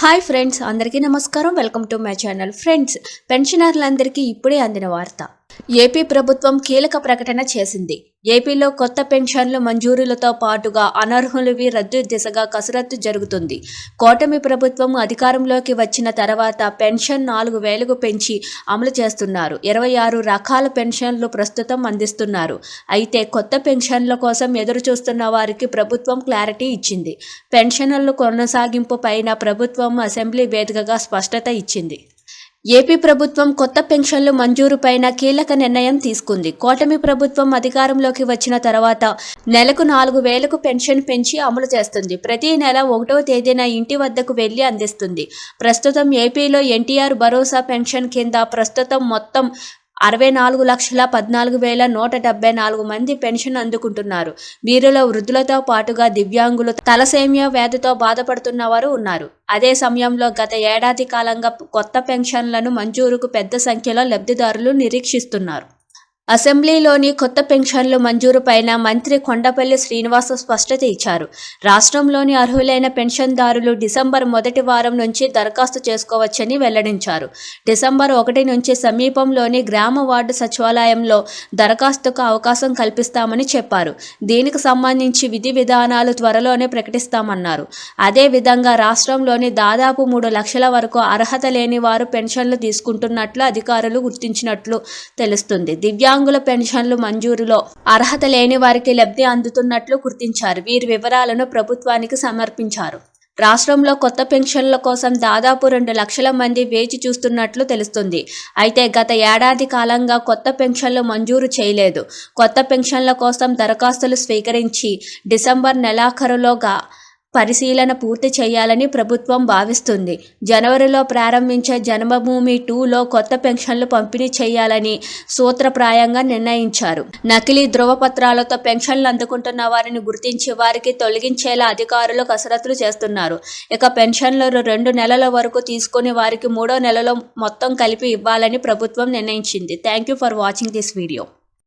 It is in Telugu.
హాయ్ ఫ్రెండ్స్ అందరికీ నమస్కారం. Welcome to my channel friends పెన్షనర్లందరికీ ఇప్పుడే అందిన వార్త. ఏపీ ప్రభుత్వం కీలక ప్రకటన చేసింది. ఏపీలో కొత్త పెన్షన్లు మంజూరులతో పాటుగా అనర్హులవి రద్దు దిశగా కసరత్తు జరుగుతుంది. కూటమి ప్రభుత్వం అధికారంలోకి వచ్చిన తర్వాత పెన్షన్ నాలుగు వేలకు పెంచి అమలు చేస్తున్నారు. ఇరవై ఆరు రకాల పెన్షన్లు ప్రస్తుతం అందిస్తున్నారు. అయితే కొత్త పెన్షన్ల కోసం ఎదురు చూస్తున్న వారికి ప్రభుత్వం క్లారిటీ ఇచ్చింది. పెన్షన్ల కొనసాగింపు పైన ప్రభుత్వం అసెంబ్లీ వేదికగా స్పష్టత ఇచ్చింది. ఏపీ ప్రభుత్వం కొత్త పెన్షన్లు మంజూరు పైన కీలక నిర్ణయం తీసుకుంది. కూటమి ప్రభుత్వం అధికారంలోకి వచ్చిన తర్వాత నెలకు నాలుగు వేలకు పెన్షన్ పెంచి అమలు చేస్తుంది. ప్రతి నెల ఒకటవ తేదీన ఇంటి వద్దకు వెళ్ళి అందిస్తుంది. ప్రస్తుతం ఏపీలో ఎన్టీఆర్ భరోసా పెన్షన్ కింద ప్రస్తుతం మొత్తం అరవై నాలుగు లక్షల పద్నాలుగు వేల నూట డెబ్బై నాలుగు మంది పెన్షన్ అందుకుంటున్నారు. వీరిలో వృద్ధులతో పాటుగా దివ్యాంగులు తలసేమియా వ్యాధితో బాధపడుతున్న వారు ఉన్నారు. అదే సమయంలో గత ఏడాది కాలంగా కొత్త పెన్షన్లను మంజూరుకు పెద్ద సంఖ్యలో లబ్ధిదారులు నిరీక్షిస్తున్నారు. అసెంబ్లీలోని కొత్త పెన్షన్లు మంజూరు పైన మంత్రి కొండపల్లి శ్రీనివాస స్పష్టత ఇచ్చారు. రాష్ట్రంలోని అర్హులైన పెన్షన్దారులు డిసెంబర్ మొదటి వారం నుంచి దరఖాస్తు చేసుకోవచ్చని వెల్లడించారు. డిసెంబర్ ఒకటి నుంచి సమీపంలోని గ్రామ వార్డు సచివాలయంలో దరఖాస్తుకు అవకాశం కల్పిస్తామని చెప్పారు. దీనికి సంబంధించి విధి విధానాలు త్వరలోనే ప్రకటిస్తామన్నారు. అదేవిధంగా రాష్ట్రంలోని దాదాపు మూడు లక్షల వరకు అర్హత లేని వారు పెన్షన్లు తీసుకుంటున్నట్లు అధికారులు గుర్తించినట్లు తెలుస్తుంది. వికలాంగుల పెన్షన్లు మంజూరులో. అర్హత లేని వారికి లబ్ధి అందుతున్నట్లు గుర్తించారు. వీరి వివరాలను ప్రభుత్వానికి సమర్పించారు. రాష్ట్రంలో కొత్త పెన్షన్ల కోసం దాదాపు రెండు లక్షల మంది వేచి చూస్తున్నట్లు తెలుస్తుంది. అయితే గత ఏడాది కాలంగా కొత్త పెన్షన్లు మంజూరు చేయలేదు. కొత్త పెన్షన్ల కోసం దరఖాస్తులు స్వీకరించి డిసెంబర్ నెలాఖరులోగా పరిశీలన పూర్తి చేయాలని ప్రభుత్వం భావిస్తుంది. జనవరిలో ప్రారంభించే జన్మభూమి టూలో కొత్త పెన్షన్లు పంపిణీ చేయాలని సూత్రప్రాయంగా నిర్ణయించారు. నకిలీ ధృవపత్రాలతో పెన్షన్లు అందుకుంటున్న వారిని గుర్తించి వారికి తొలగించేలా అధికారులు కసరత్తులు చేస్తున్నారు. ఇక పెన్షన్లు రెండు నెలల వరకు తీసుకుని వారికి మూడో నెలలో మొత్తం కలిపి ఇవ్వాలని ప్రభుత్వం నిర్ణయించింది. Thank you for watching this video.